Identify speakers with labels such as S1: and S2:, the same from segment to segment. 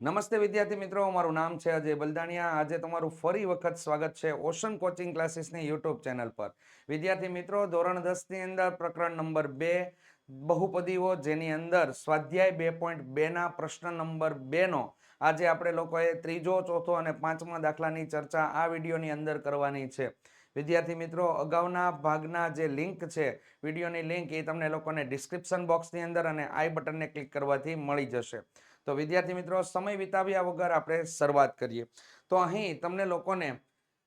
S1: નમસ્તે વિદ્યાર્થી મિત્રો મારું નામ છે અજય બલદાણિયા. આજે તમારું ફરી વખત સ્વાગત છે ઓશન કોચિંગ ક્લાસીસની યુટ્યુબ ચેનલ પર. વિદ્યાર્થી મિત્રો, ધોરણ દસની અંદર પ્રકરણ નંબર બે, બહુપદીઓ જેની અંદર સ્વાધ્યાય બે પોઈન્ટ બેના પ્રશ્ન નંબર બેનો આજે આપણે લોકોએ ત્રીજો, ચોથો અને પાંચમા દાખલાની ચર્ચા આ વિડીયોની અંદર કરવાની છે. વિદ્યાર્થી મિત્રો, અગાઉના ભાગના જે લિંક છે, વિડીયોની લિંક એ તમને લોકોને ડિસ્ક્રિપ્શન બોક્સની અંદર અને આઈ બટનને ક્લિક કરવાથી મળી જશે. તો વિદ્યાર્થી મિત્રો, સમય વિતાવ્યા વગર આપણે શરૂઆત કરીએ. તો અહીં તમને લોકોને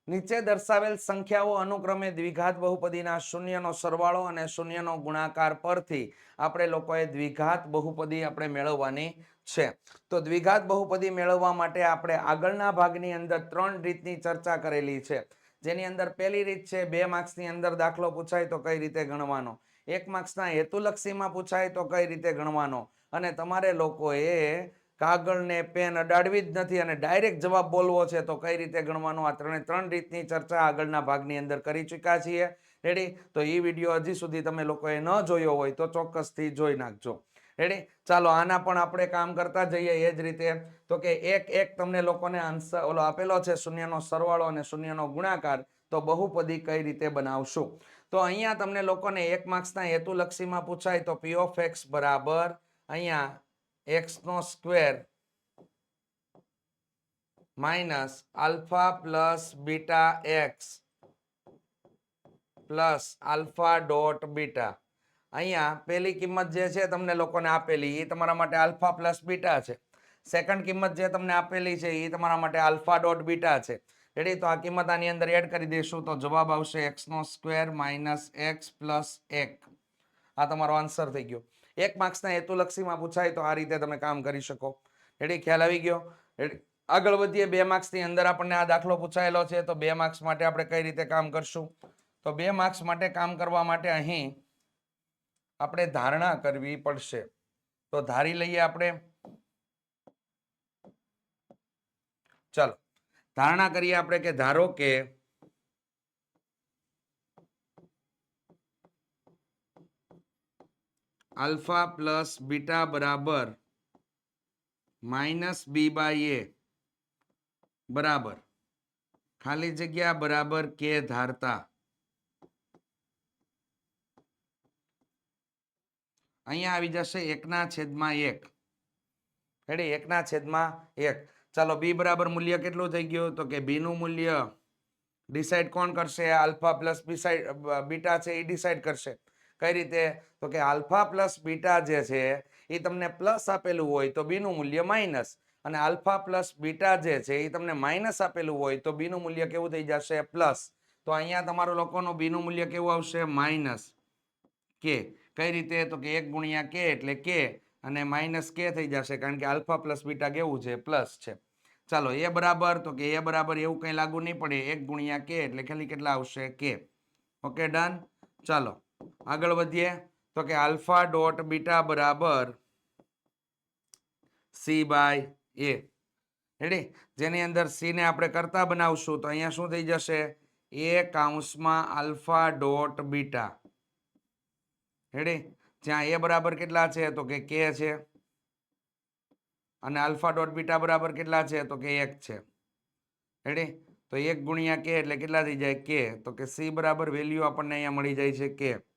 S1: નીચે દર્શાવેલ સંખ્યાઓ અનુક્રમે દ્વિઘાત બહુપદીના શૂન્યનો સરવાળો અને શૂન્યનો ગુણાકાર પરથી આપણે લોકોએ દ્વિઘાત બહુપદી આપણે મેળવવાની છે. તો દ્વિઘાત બહુપદી મેળવવા માટે આપણે આગળના ભાગની અંદર ત્રણ રીતની ચર્ચા કરેલી છે. જેની અંદર પહેલી રીત છે, બે માર્ક્સની અંદર દાખલો પૂછાય તો કઈ રીતે ગણવાનો? એક માર્ક્સના હેતુલક્ષીમાં પૂછાય તો કઈ રીતે ગણવાનો? અને તમારે લોકોએ કાગળને, પેન અડાડવી જ નથી અને ડાયરેક્ટ જવાબ બોલવો છે, તો કઈ રીતે ગણવાનો? આ ત્રણે ત્રણ રીતની ચર્ચા આગળના ભાગની અંદર કરી ચૂક્યા છીએ. રેડી તો એ વીડિયો હજી સુધી તમે લોકોએ ન જોયો હોય તો ચોક્કસથી જોઈ નાખજો. રેડી ચાલો, આના પણ આપણે કામ કરતા જઈએ એ જ રીતે. તો કે એક એક તમને લોકોને આન્સર ઓલો આપેલો છે, શૂન્યનો સરવાળો અને શૂન્યનો ગુણાકાર, તો બહુપદી કઈ રીતે બનાવશું? તો અહીંયા તમને લોકોને એક માર્ક્સના હેતુલક્ષીમાં પૂછાય, તો પી ઓફ એક્સ બરાબર. અહીંયા એક્સ નો square minus alpha plus beta X plus alpha dot beta અહીંયા પેલી કિંમત જે છે તમને લોકોને આપેલી, એ તમારા માટે આલ્ફા પ્લસ બીટા છે. સેકન્ડ કિંમત જે તમને આપેલી છે, એ તમારા માટે આલ્ફા ડોટ બીટા છે. રેડી તો આ કિંમત આની અંદર એડ કરી દઈશું, તો જવાબ આવશે એક્સ નો સ્ક્વેર માઇનસ એક્સ પ્લસ એક. આ તમારો આન્સર થઈ ગયો. એક માર્ક્સના હેતુલક્ષીમાં પૂછાય તો આ રીતે તમે કામ કરી શકો. રેડી ખ્યાલ આવી ગયો? આગળ વધીએ. બે માર્ક્સની અંદર આપણને આ દાખલો પૂછાયેલો છે. તો બે માર્ક્સ માટે આપણે કઈ રીતે કામ કરશું? તો બે માર્ક્સ માટે કામ કરવા માટે અહીં આપણે ધારણા કરવી પડશે. તો ધારી લઈએ આપણે. ચાલો. ધારણા કરીએ આપણે કે ધારો કે આલ્ફા પ્લસ બીટા બરાબર માઇનસ બી બાય એ બરાબર. ખાલી જગ્યા બરાબર કે ધારતા? અહીંયા આવી જશે એકના છેદમાં એક. રેડી એકના છેદમાં એક. ચાલો, બી બરાબર મૂલ્ય કેટલું થઈ ગયું? તો કે બી નું મૂલ્ય ડિસાઇડ કોણ કરશે? આલ્ફા પ્લસ બીટા છે એ ડિસાઇડ કરશે. કઈ રીતે? તો કે આલ્ફા પ્લસ બીટા જે છે, એ તમને પ્લસ આપેલું હોય તો બીનું મૂલ્ય માઇનસ. અને આલ્ફા પ્લસ બીટા જે છે, એ તમને માઇનસ આપેલું હોય તો બીનું મૂલ્ય કેવું થઈ જશે? પ્લસ. તો અહીંયા તમારું લોકોનું બીનું મૂલ્ય કેવું આવશે? માઇનસ. કે કઈ રીતે? તો કે એક ગુણ્યા કે એટલે કે અને માઇનસ કે થઈ જશે કારણ કે આલ્ફા પ્લસ બીટા કેવું છે? પ્લસ છે. ચાલો એ બરાબર. તો કે એ બરાબર એવું કંઈ લાગુ નહીં પડે. એક ગુણ્યા કે એટલે ખાલી કેટલા આવશે? કે ઓકે ડન ચાલો. આગળ વધીએ. તો કે આલ્ફા ડોટ બીટા બરાબર સી બાય એ. રેડી જેની અંદર સી ને આપણે કરતા બનાવશું, તો અહીંયા શું થઈ જશે? એ કાઉન્સમાં આલ્ફા ડોટ બીટા. રેડી જ્યાં એ બરાબર કેટલા છે? તો કે કે છે. અને આલ્ફા ડોટ બીટા બરાબર કેટલા છે? તો કે એક છે. રેડી તો એક ગુણ્યા કે એટલે કેટલા થઈ જાય? કે. તો કે સી બરાબર વેલ્યુ આપણને અહીંયા મળી જાય છે કે.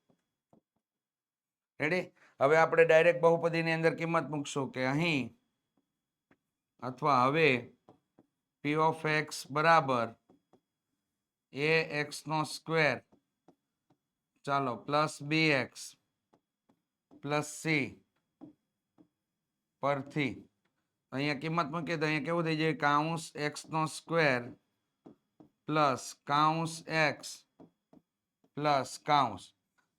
S1: રેડી હવે આપણે ડાયરેક્ટ બહુપદીની અંદર કિંમત મૂકશું કે અહીં અથવા હવે પી ઓફ એક્સ બરાબર એ એક્સ નો સ્ક્વેર ચાલો plus B X plus C પરથી. અહીંયા કિંમત મૂકીએ તો અહીંયા કેવું થઈ જાય? કાઉન્સ એક્સ નો સ્ક્વેર પ્લસ કાઉન્સ એક્સ પ્લસ કાઉન્સ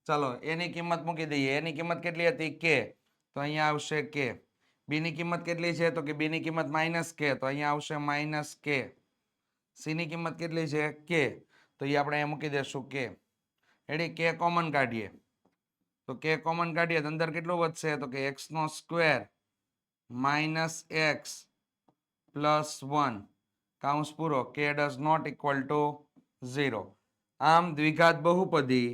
S1: ચાલો એની કિંમત મૂકી દઈએ. એની કિંમત કેટલી હતી? કે તો અહીંયા આવશે કે બીની કિંમત કેટલી છે? તો કે બીની કિંમત માઇનસ કે તો અહીંયા આવશે માઇનસ કે સીની કિંમત કેટલી છે? કે તો એ આપણે અહીંયા મૂકી દેશું કે રેડી કે કોમન કાઢીએ. તો કે કોમન કાઢીએ તો અંદર કેટલું વધશે? તો કે એક્સ નો square minus X plus one કાઉન્સ પૂરો. K does not equal to zero આમ દ્વિઘાત બહુપદી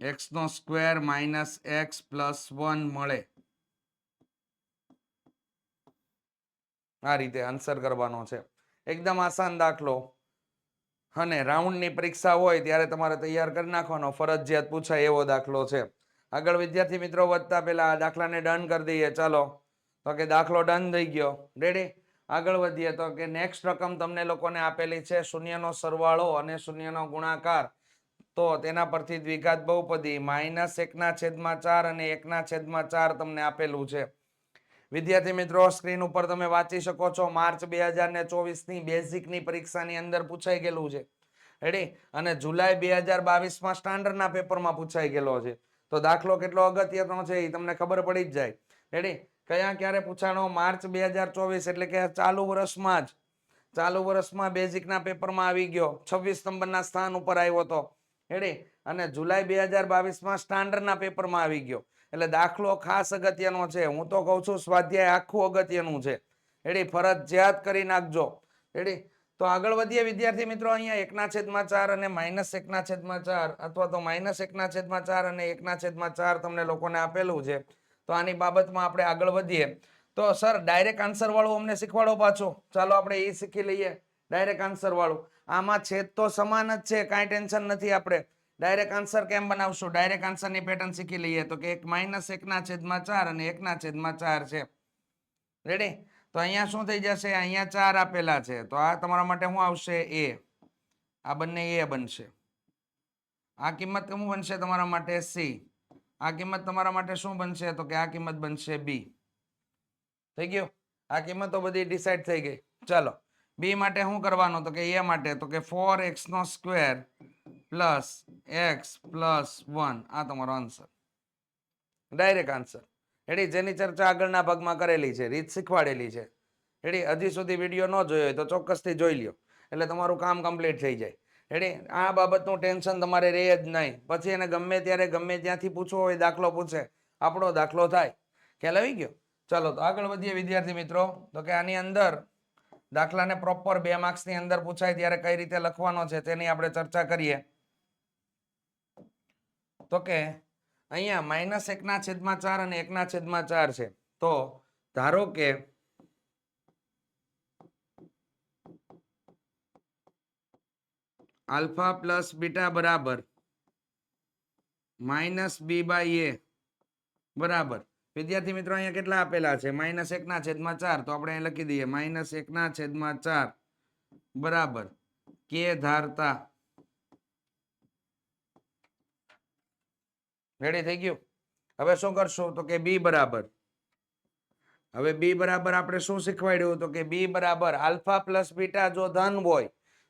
S1: એક્સ નો square minus X plus one મળે. આ રીતે આન્સર કરવાનો છે. એકદમ આસાન દાખલો. અને રાઉન્ડની પરીક્ષા હોય ત્યારે તમારે તૈયાર કરી નાખવાનો. ફરજિયાત પૂછાય એવો દાખલો છે. આગળ વિદ્યાર્થી મિત્રો વધતા પહેલા આ દાખલાને ડન કરી દઈએ. ચાલો. તો કે દાખલો ડન થઈ ગયો. રેડી આગળ વધીએ તો કે નેક્સ્ટ રકમ તમને લોકોને આપેલી છે શૂન્યનો સરવાળો અને શૂન્યનો ગુણાકાર. તો તેના પરથી દ્વિઘાત બહુપદી માઇનસ એકના છેદમાં ચાર અને એકના છેદમાં ચાર તમને આપેલું છે. વિદ્યાર્થી મિત્રો, સ્ક્રીન ઉપર તમે વાંચી શકો છો, માર્ચ બે હજાર ને ચોવીસની બેઝિકની પરીક્ષાની અંદર પૂછાઈ ગયેલું છે. રેડી અને જુલાઈ બે હજાર બાવીસમાં સ્ટાન્ડર્ડના પેપરમાં પૂછાઈ ગયેલો છે. તો દાખલો કેટલો અગત્યનો છે એ તમને ખબર પડી જ જાય. રેડી કયા ક્યારે પૂછાણો? માર્ચ બે હજાર ચોવીસ એટલે કે ચાલુ વર્ષમાં જ. ચાલુ વર્ષમાં બેઝિકના પેપરમાં આવી ગયો. છવ્વીસ નંબરના સ્થાન ઉપર આવ્યો હતો રેડી અને જુલાઈ બે હજાર બાવીસમાં સ્ટાન્ડર્ડના પેપરમાં આવી ગયો. એટલે દાખલો ખાસ અગત્યનો છે. હું તો કહું છું, સ્વાધ્યાય આખું અગત્યનું છે. રેડી ફરજિયાત કરી નાખજો. હેડી? તો આગળ વધીએ, વિદ્યાર્થી મિત્રો, અહીંયા એકના છેદમાં ચાર અને માઇનસ એકના છેદમાં ચાર, અથવા તો માઇનસ એકના છેદમાં ચાર અને એકના છેદમાં ચાર તમને લોકોને આપેલું છે. તો આની બાબતમાં આપણે આગળ વધીએ. તો સર, ડાયરેક્ટ આન્સર વાળું અમને શીખવાડો પાછો. ચાલો આપણે એ શીખી લઈએ. ડાયરેક્ટ આન્સર વાળું આમાં છેદ તો સમાન જ છે, કાંઈ ટેન્શન નથી આપણે. ડાયરેક્ટ આન્સર કેમ બનાવશું? ડાયરેક્ટ આન્સરની પેટર્ન શીખી લઈએ તો કે એક માઇનસ એકના છેદમાં ચાર અને એકના છેદમાં ચાર છે. રેડી તો અહીંયા શું થઈ જશે? અહીંયા ચાર આપેલા છે. તો આ તમારા માટે શું આવશે? એ આ બંને એ બનશે. આ કિંમત શું બનશે તમારા માટે? સી આ કિંમત તમારા માટે શું બનશે? તો કે આ કિંમત બનશે બી થઈ ગયું? આ કિંમતો બધી ડિસાઈડ થઈ ગઈ. ચાલો. બી માટે શું કરવાનું? તો કે એ માટે, તો કે ફોર એક્સ નો square plus X plus one આ તમારો આન્સર ડાયરેક્ટ આન્સર એડી જેની ચર્ચા આગળના ભાગમાં કરેલી છે, રીત શીખવાડેલી છે. એડી હજી સુધી વીડિયો ન જોયો હોય તો ચોક્કસથી જોઈ લ્યો. એટલે તમારું કામ કમ્પ્લીટ થઈ જાય. એડી આ બાબતનું ટેન્શન તમારે રહે જ નહીં. પછી એને ગમે ત્યારે, ગમે ત્યાંથી પૂછવો હોય, દાખલો પૂછે. આપણો દાખલો થાય. ખ્યાલ આવી ગયો? ચાલો, તો આગળ વધીએ વિદ્યાર્થી મિત્રો. તો કે આની અંદર દાખલાને પ્રોપર બે માર્ક્સની અંદર પૂછાય ત્યારે કઈ રીતે લખવાનો છે તેની આપણે ચર્ચા કરીએ. તો કે અહીંયા માઇનસ એકના છેદમાં ચાર અને એકના છેદમાં ચાર છે. તો ધારો કે આલ્ફા પ્લસ બીટા બરાબર માઇનસ બી બાય એ બરાબર. વિદ્યાર્થી મિત્રો અહીંયા કેટલા આપેલા છે? માઇનસ એકના છેદમાં ચાર. તો આપણે અહીં લખી દઈએ માઇનસ એકના છેદમાં ચાર. બરાબર. કે ધારતા. રેડી થઈ ગયું? હવે શું કરશું? તો કે બી બરાબર. હવે બી બરાબર આપણે શું શીખવાડ્યું? તો કે બી બરાબર. આલ્ફા પ્લસ બીટા જો ધન હોય,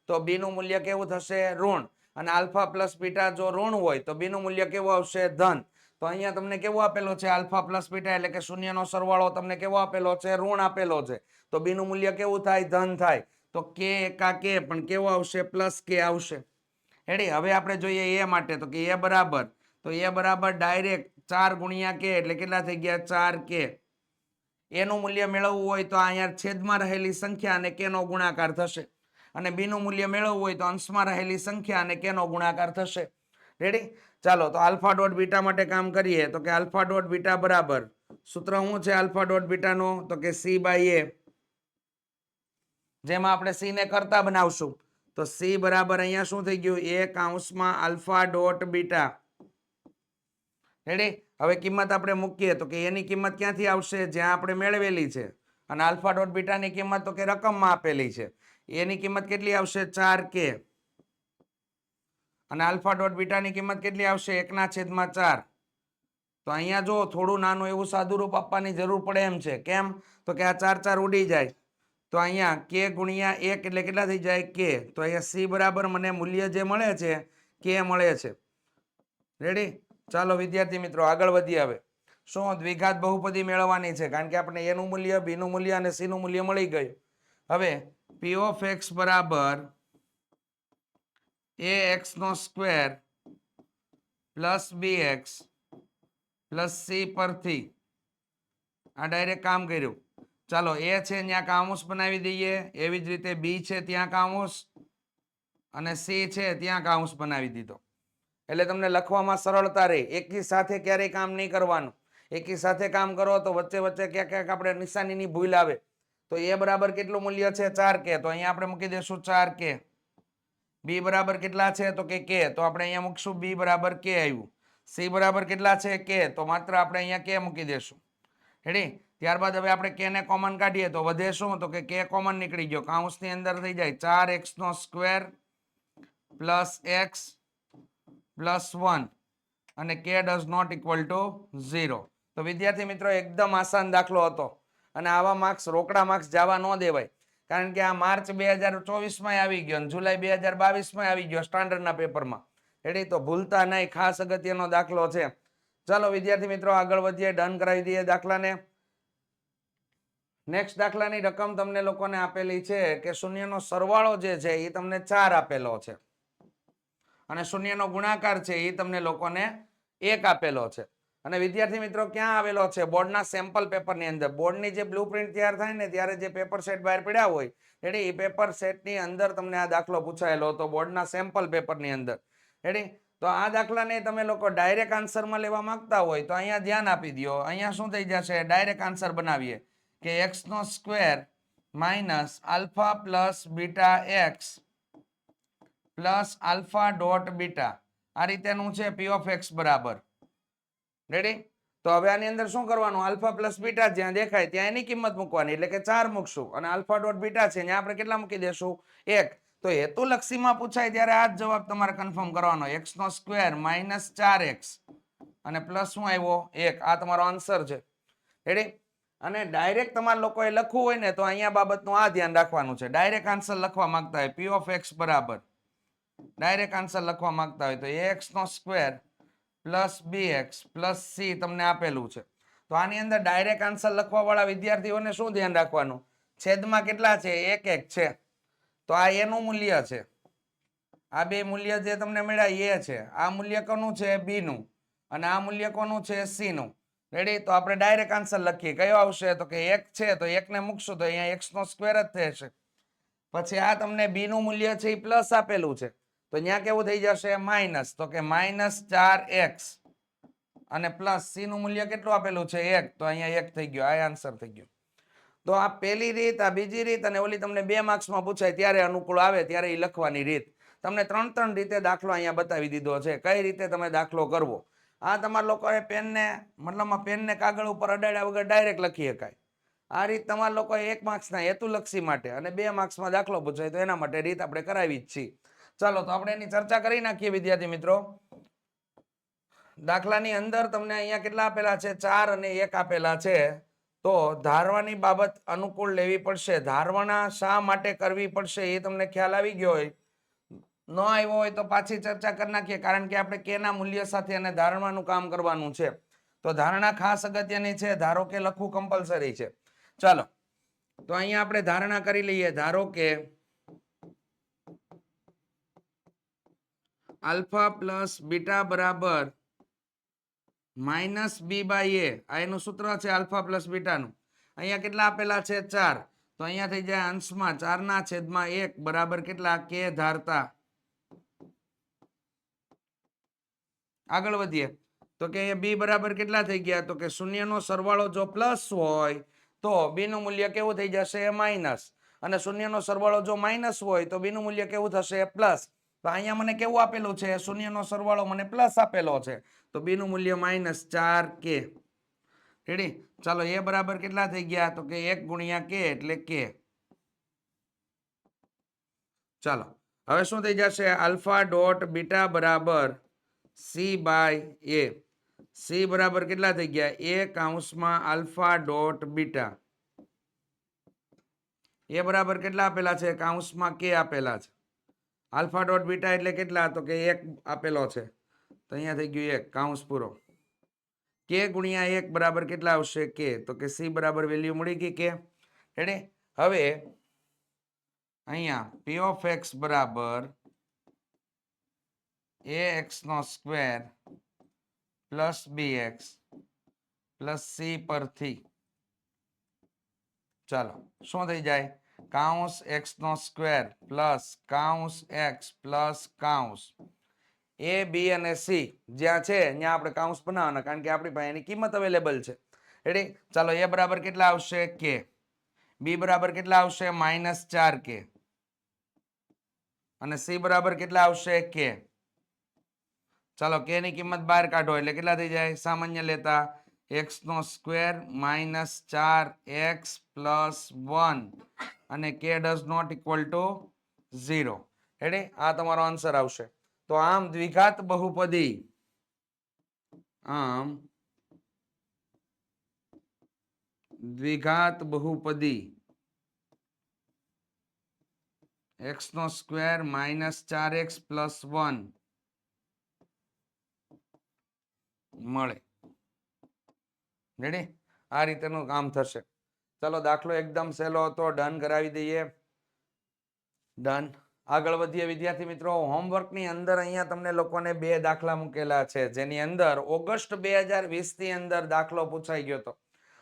S1: તો બી નું મૂલ્ય કેવું થશે? ઋણ. અને આલ્ફા પ્લસ બીટા જો ઋણ હોય, તો બી નું મૂલ્ય કેવું આવશે? ધન. તો અહીંયા તમને કેવો આપેલો છે? આલ્ફા પ્લસ બીટા એટલે કે શૂન્યનો સરવાળો તમને કેવો આપેલો છે? ઋણ આપેલો છે. તો બીનું મૂલ્ય કેવું થાય? ધન થાય. તો કે એકા કે પણ કેવો આવશે? પ્લસ કે આવશે. હેડી હવે આપણે જોઈએ એ માટે. તો કે એ બરાબર. તો એ બરાબર ડાયરેક્ટ ચાર ગુણ્યા કે એટલે કેટલા થઈ ગયા? ચાર કે એનું મૂલ્ય મેળવવું હોય તો અહીંયા છેદમાં રહેલી સંખ્યા અને કેનો ગુણાકાર થશે. અને બીનું મૂલ્ય મેળવવું હોય તો અંશમાં રહેલી સંખ્યા અને કેનો ગુણાકાર થશે. રેડી ચાલો, તો આલ્ફા ડોટ બીટા માટે કામ કરીએ. તો કે આલ્ફા ડોટ બીટા બરાબર. સૂત્ર શું છે આલ્ફા ડોટ બીટાનો? તો કે સી બાય એ. જેમાં આપણે સી ને કરતા બનાવશું. તો સી બરાબર અહીંયા શું થઈ ગયું? એ કાઉન્સમાં આલ્ફા ડોટ બીટા. રેડી હવે કિંમત આપણે મૂકીએ. તો કે એની કિંમત ક્યાંથી આવશે? જ્યાં આપણે મેળવેલી છે. અને આલ્ફા ડોટ બીટાની કિંમત તો કે રકમમાં આપેલી છે. એની કિંમત કેટલી આવશે? ચાર કે. અને આલ્ફા ડોટ બીટાની કિંમત કેટલી આવશે? એકના છેદમાં ચાર. તો અહીંયા જો થોડું નાનું એવું સાદુરૂપ આપવાની જરૂર પડે એમ છે. કેમ? તો કે આ ચાર ચાર ઉડી જાય. તો અહીંયા કે ગુણ્યા એક એટલે કેટલા થઈ જાય? કે તો અહીંયા સી બરાબર મને મૂલ્ય જે મળે છે કે મળે છે. રેડી ચાલો વિદ્યાર્થી મિત્રો, આગળ વધીએ હવે. શું દ્વિઘાત બહુપદી મેળવવાની છે? કારણ કે આપણે એનું મૂલ્ય બીનું મૂલ્ય અને સીનું મૂલ્ય મળી ગયું. હવે પી ઓફ એક્સ બરાબર A X no square plus B X plus C પરથી આ ડાયરેક્ટ કામ કર્યું. ચાલો એ છે ત્યાં કામુસ બનાવી દઈએ. એવી જ રીતે બી છે ત્યાં કામુસ અને સી છે ત્યાં કાઉન્સ બનાવી દીધો. એટલે તમને લખવામાં સરળતા રહે. એકી સાથે ક્યારેય કામ નહીં કરવાનું. એકી સાથે કામ કરો તો વચ્ચે વચ્ચે ક્યાંક ક્યાંક આપણે નિશાનીની ભૂલ આવે. તો એ બરાબર કેટલું મૂલ્ય છે? ચાર કે. તો અહીંયા આપણે મૂકી દઈશું ચાર કે. બી બરાબર કેટલા છે? તો કે કે. તો આપણે અહીંયા મૂકશું બી બરાબર કે આવ્યું સી બરાબર કેટલા છે? કે. તો માત્ર આપણે અહીંયા કે મૂકી દેશું. રેડી ત્યારબાદ હવે આપણે કેને કોમન કાઢીએ તો વધે શું તો કે કે કોમન નીકળી ગયો. કાઉન્સની અંદર થઈ જાય ચાર એક્સનો square plus X plus one. અને K does not equal to zero. તો વિદ્યાર્થી મિત્રો, એકદમ આસાન દાખલો હતો. અને આવા માર્ક્સ રોકડા માર્ક્સ જવા ન દેવાય. કારણ કે આ માર્ચ બે હજાર ચોવીસમાં આવી ગયો અને જુલાઈ બે હજાર બાવીસમાં આવી ગયો સ્ટાન્ડર્ડના પેપરમાં. એડી તો ભૂલતા નહીં, ખાસ અગત્યનો દાખલો છે. ચાલો વિદ્યાર્થી મિત્રો, આગળ વધીએ, ડન કરાવી દઈએ દાખલાને. નેક્સ્ટ દાખલાની રકમ તમને લોકોને આપેલી છે કે શૂન્યનો સરવાળો જે છે એ તમને ચાર આપેલો છે. અને શૂન્યનો ગુણાકાર છે એ તમને લોકોને એક આપેલો છે. અને વિદ્યાર્થી મિત્રો ક્યાં આવેલો છે? બોર્ડના સેમ્પલ પેપરની અંદર. બોર્ડની જે બ્લુપ્રિન્ટ તૈયાર થાય ને, ત્યારે જે પેપર સેટ બહાર પડ્યા હોય એટલે એ પેપર સેટની અંદર તમને આ દાખલો પૂછાયેલો હતો, બોર્ડના સેમ્પલ પેપરની અંદર. એટલે તો આ દાખલાને તમે લોકો ડાયરેક્ટ આન્સરમાં લેવા માંગતા હોય, તો અહીંયા ધ્યાન આપી દો અહીંયા શું થઈ જશે? ડાયરેક્ટ આન્સર બનાવીએ. કે એક્સનો square minus alpha plus beta X plus alpha dot beta આ રીતેનું છે પી ઓફ એક્સ બરાબર. રેડી તો હવે આની અંદર શું કરવાનું? આલ્ફા પ્લસ બીટા જ્યાં દેખાય ત્યાં એની કિંમત મૂકવાની. એટલે કે ચાર મૂકશું. અને આલ્ફા ડોટ બીટા છે, ત્યાં આપણે કેટલા મૂકી દેશું? એક. તો હેતુલક્ષીમાં પૂછાય ત્યારે આ જ જવાબ તમારે કન્ફર્મ કરવાનો. એક્સ નો સ્ક્વેર માઇનસ ચાર એક્સ અને પ્લસ શું આવ્યો? એક. આ તમારો આન્સર છે. રેડી અને ડાયરેક્ટ તમારે લોકોએ લખવું હોય ને તો અહીંયા બાબતનું આ ધ્યાન રાખવાનું છે. ડાયરેક્ટ આન્સર લખવા માંગતા હોય. પી ઓફ એક્સ બરાબર. ડાયરેક્ટ આન્સર લખવા માંગતા હોય તો એક્સ નો square plus B X plus C તમને આપેલું છે. તો આની અંદર ડાયરેક્ટ આન્સર લખવાવાળા વિદ્યાર્થીઓને શું ધ્યાન રાખવાનું? છેદમાં કેટલા છે? એક એક છે. તો આ એનું મૂલ્ય છે. આ બે મૂલ્ય જે તમને મળ્યા એ છે. આ મૂલ્ય કોનું છે? બીનું અને આ મૂલ્ય કોનું છે? સીનું રેડી તો આપણે ડાયરેક્ટ આન્સર લખીએ. કયો આવશે? તો કે એક છે. તો એકને મૂકશું તો અહીંયા એક્સનો સ્ક્વેર જ થશે. પછી આ તમને બીનું મૂલ્ય છે, એ પ્લસ આપેલું છે. તો ત્યાં કેવું થઈ જશે? માઇનસ તો કે માઇનસ ચાર એક્સ. અને પ્લસ સી નું મૂલ્ય કેટલું આપેલું છે? એક. તો અહીંયા એક થઈ ગયો. આ આન્સર થઈ ગયો. તો આ પહેલી રીત, આ બીજી રીત, અને ઓલી તમને બે માર્ક્સમાં પૂછાય ત્યારે અનુકૂળ આવે, ત્યારે એ લખવાની રીત. તમને ત્રણ ત્રણ રીતે દાખલો અહીંયા બતાવી દીધો છે. કઈ રીતે તમે દાખલો કરવો? આ તમારા લોકોએ પેનને, મતલબમાં પેનને કાગળ ઉપર અડાડ્યા વગર ડાયરેક્ટ લખી શકાય. આ રીત તમારા લોકોએ એક માર્ક્સના હેતુલક્ષી માટે અને બે માર્ક્સમાં દાખલો પૂછાય તો એના માટે રીત આપણે કરાવી જ છીએ. ચાલો, તો આપણે એની ચર્ચા કરી નાખીએ વિદ્યાર્થી મિત્રો. દાખલાની અંદર તમને અહીંયા કેટલા આપેલા છે? ચાર અને એક આપેલા છે. તો ધારવાની બાબત અનુકૂળ લેવી પડશે. ધારવાના શા માટે કરવી પડશે એ તમને ખ્યાલ આવી ગયો હોય. ન આવ્યો હોય તો પાછી ચર્ચા કરી નાખીએ, કારણ કે આપણે કેના મૂલ્ય સાથે અને ધારણવાનું કામ કરવાનું છે. તો ધારણા ખાસ અગત્યની છે. ધારો કે લખવું કમ્પલસરી છે. ચાલો, તો અહીંયા આપણે ધારણા કરી લઈએ. ધારો કે આલ્ફા પ્લસ બીટા બરાબર માઇનસ બી બાય એ. આ એનું સૂત્ર છે આલ્ફા પ્લસ બીટાનું. અહીંયા કેટલા આપેલા છે? ચાર. તો અહીંયા થઈ જાય અંશમાં ચારના છેદમાં એક બરાબર કેટલા? કે ધારતા. આગળ વધીએ. તો કે અહીંયા બી બરાબર કેટલા થઈ ગયા? તો કે શૂન્યનો સરવાળો જો પ્લસ હોય તો બીનું મૂલ્ય કેવું થઈ જશે? માઇનસ. અને શૂન્યનો સરવાળો જો માઇનસ હોય તો બીનું મૂલ્ય કેવું થશે? પ્લસ. તો અહીંયા મને કેવું આપેલું છે? શૂન્યનો સરવાળો મને પ્લસ આપેલો છે. તો બી નું મૂલ્ય માઇનસ ચાર કે રેડી ચાલો એ બરાબર કેટલા થઈ ગયા? તો કે એક ગુણ્યા કે એટલે કે ચાલો, હવે શું થઈ જશે? આલ્ફા ડોટ બીટા બરાબર સી બાય એ સી બરાબર કેટલા થઈ ગયા? એ કાઉન્સમાં આલ્ફા ડોટ બીટા. એ બરાબર કેટલા આપેલા છે? કાઉન્સમાં કે આપેલા છે. આલ્ફા ડોટ બીટા એટલે કેટલા? તો કે એક આપેલો છે. તો અહીંયા થઈ ગયું એક કાઉન્સ પૂરો. કે ગુણ્યા એક બરાબર કેટલા આવશે? કે તો કે સી બરાબર વેલ્યુ મળી ગઈ કે? રેડી હવે અહીંયા પી ઓફ એક્સ બરાબર એ એક્સનો square plus B X plus C પરથી. ચાલો, શું થઈ જાય? કાઉન્સ એક્સ નો સ્ક્વેર પ્લસ કાઉન્સ એક્સ પ્લસ કાઉન્સ. એ, બી અને સી જ્યાં છે, ત્યાં આપણે કાઉન્સ બનાવવાના, કારણ કે આપણી પાસે એની કિંમત અવેલેબલ છે. રેડી ચાલો, એ બરાબર કેટલા આવશે? કે બી બરાબર કેટલા આવશે? માઇનસ ચાર કે અને સી બરાબર કેટલા આવશે? કે ચાલો કે ની કિંમત બહાર કાઢો, એટલે કેટલા થઈ જાય? સામાન્ય લેતા એક્સ નો સ્ક્વેર માઇનસ ચાર એક્સ પ્લસ વન. અને K does not equal to zero એટલે આ તમારો આન્સર આવશે. તો આમ દ્વિઘાત બહુપદી, આમ દ્વિઘાત બહુપદી એક્સ નો સ્ક્વેર માઇનસ ચાર એક્સ પ્લસ વન મળે. રેડી આ રીતેનું કામ થશે. ચલો દાખલો એકદમ સહેલો હતો ડન કરાવી દઈએ. ડન આગળ વધીએ વિદ્યાર્થી મિત્રો હોમવર્કની અંદર અહીંયા તમને લોકોને બે દાખલા મૂકેલા છે. જેની અંદર ઓગસ્ટ બે હજારની અંદર દાખલો પૂછાઈ ગયો હતો.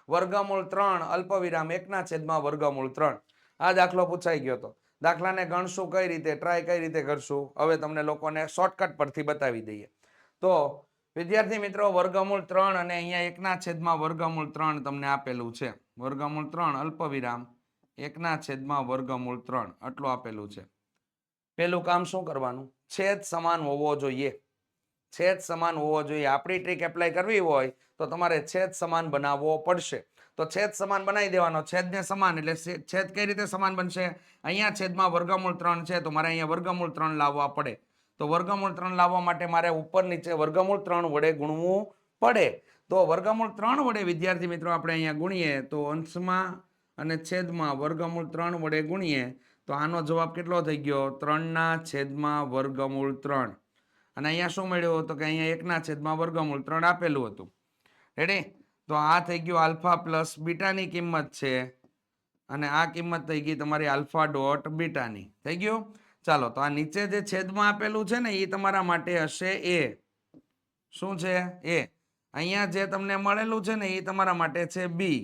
S1: વર્ગમૂળ ત્રણ, અલ્પવિરામ એકના છેદમાં વર્ગમૂળ ત્રણ. આ દાખલો પૂછાઈ ગયો હતો. દાખલાને ગણશું કઈ રીતે ટ્રાય કઈ રીતે કરશું? હવે તમને લોકોને શોર્ટકટ પરથી બતાવી દઈએ. તો વિદ્યાર્થી મિત્રો, વર્ગમૂળ ત્રણ અને અહીંયા એકના છેદમાં વર્ગમૂળ ત્રણ તમને આપેલું છે. વર્ગમૂળ ત્રણ અલ્પવિરામ, એકના છેદમાં વર્ગમૂળ ત્રણ આટલું આપેલું છે. પેલું કામ શું કરવાનું? છેદ સમાન હોવો જોઈએ. છેદ સમાન હોવો જોઈએ. આપણી ટ્રીક એપ્લાય કરવી હોય તો તમારે છેદ સમાન બનાવવો પડશે. તો છેદ સમાન બનાવી દેવાનો. છેદને સમાન એટલે છેદ કઈ રીતે સમાન બનશે? અહીંયા છેદમાં વર્ગમૂળ ત્રણ છે તો મારે અહીંયા વર્ગમૂળ ત્રણ લાવવા પડે. તો વર્ગમૂળ ત્રણ લાવવા માટે મારે ઉપર નીચે વર્ગમૂળ ત્રણ વડે ગુણવું પડે. તો વર્ગમૂળ ત્રણ વડે, વિદ્યાર્થી મિત્રો, આપણે અહીંયા ગુણીએ તો અંશમાં અને છેદમાં વર્ગમૂળ ત્રણ વડે ગુણીએ તો આનો જવાબ કેટલો થઈ ગયો? ત્રણના છેદમાં વર્ગમૂળ ત્રણ. અને અહીંયા શું મળ્યું તો કે અહીંયા એકના છેદમાં વર્ગમૂળ ત્રણ આપેલું હતું. રેડી તો આ થઈ ગયું આલ્ફા પ્લસ બીટાની કિંમત છે. અને આ કિંમત થઈ ગઈ તમારી આલ્ફા ડોટ બીટાની. થઈ ગયું? ચાલો, તો આ નીચે જે છેદમાં આપેલું છે ને એ તમારા માટે હશે એ શું છે? એ અહીંયા જે તમને મળેલું છે ને એ તમારા માટે છે બી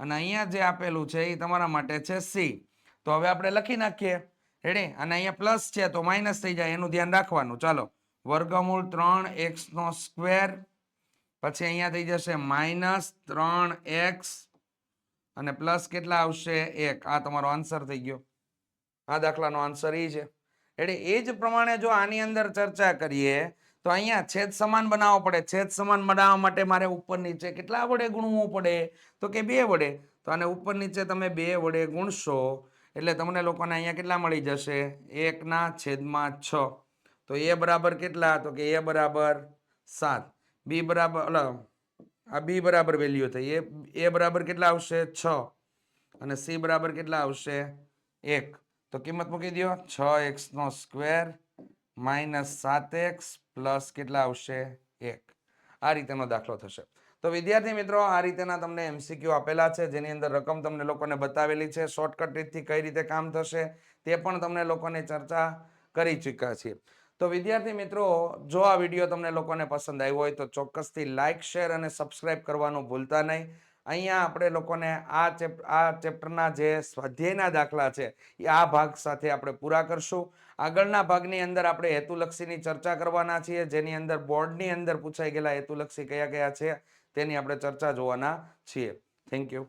S1: અને અહીંયા જે આપેલું છે એ તમારા માટે છે સી તો હવે આપણે લખી નાખીએ. રેડી અને અહીંયા પ્લસ છે, તો માઇનસ થઈ જાય. એનું ધ્યાન રાખવાનું. ચાલો, વર્ગમૂળ ત્રણ એક્સ નો સ્ક્વેર પછી અહીંયા થઈ જશે માઇનસ ત્રણ એક્સ, અને પ્લસ કેટલા આવશે? એક. આ તમારો આન્સર થઈ ગયો. આ દાખલાનો આન્સર એ છે. એટલે એ જ પ્રમાણે જો આની અંદર ચર્ચા કરીએ, તો અહીંયા છેદ સમાન બનાવવો પડે. છેદ સમાન બનાવવા માટે મારે ઉપર નીચે કેટલા વડે ગુણવું પડે? તો કે બે વડે. તો આને ઉપર નીચે તમે બે વડે ગુણશો, એટલે તમને લોકોને અહીંયા કેટલા મળી જશે? એકના છેદમાં છ. તો એ બરાબર કેટલા? તો કે એ બરાબર સાત. બી બરાબર, અલ, આ બી બરાબર વેલ્યુ થઈ. એ એ બરાબર કેટલા આવશે? છ. અને સી બરાબર કેટલા આવશે? એક. તો કિંમત મૂકી દો છ એક્સ નો સ્ક્વેર માઇનસ સાત એક્સ પ્લસ કેટલા આવશે? એક. આ રીતેનો દાખલો થશે. તો વિદ્યાર્થી મિત્રો, આ રીતેના તમને એમસીક્યુ આપેલા છે, જેની અંદર રકમ તમને લોકોને બતાવેલી છે, શોર્ટકટ રીતથી કઈ રીતે કામ થશે, તે પણ તમને લોકોને ચર્ચા કરી ચૂક્યા છીએ. તો વિદ્યાર્થી મિત્રો, જો આ વીડિયો તમને લોકોને પસંદ આવ્યો હોય તો ચોક્કસથી લાઇક શેર અને સબસ્ક્રાઇબ કરવાનું ભૂલતા નહીં. અહીંયા આપણે લોકોને આ ચેપ, આ ચેપ્ટરના જે સ્વાધ્યાયના દાખલા છે, એ આ ભાગ સાથે આપણે પૂરા કરશું. આગળના ભાગની અંદર આપણે હેતુલક્ષીની ચર્ચા કરવાના છીએ, જેની અંદર બોર્ડની અંદર પૂછાઈ ગયેલા હેતુલક્ષી કયા કયા છે, તેની આપણે ચર્ચા જોવાના છીએ. Thank you.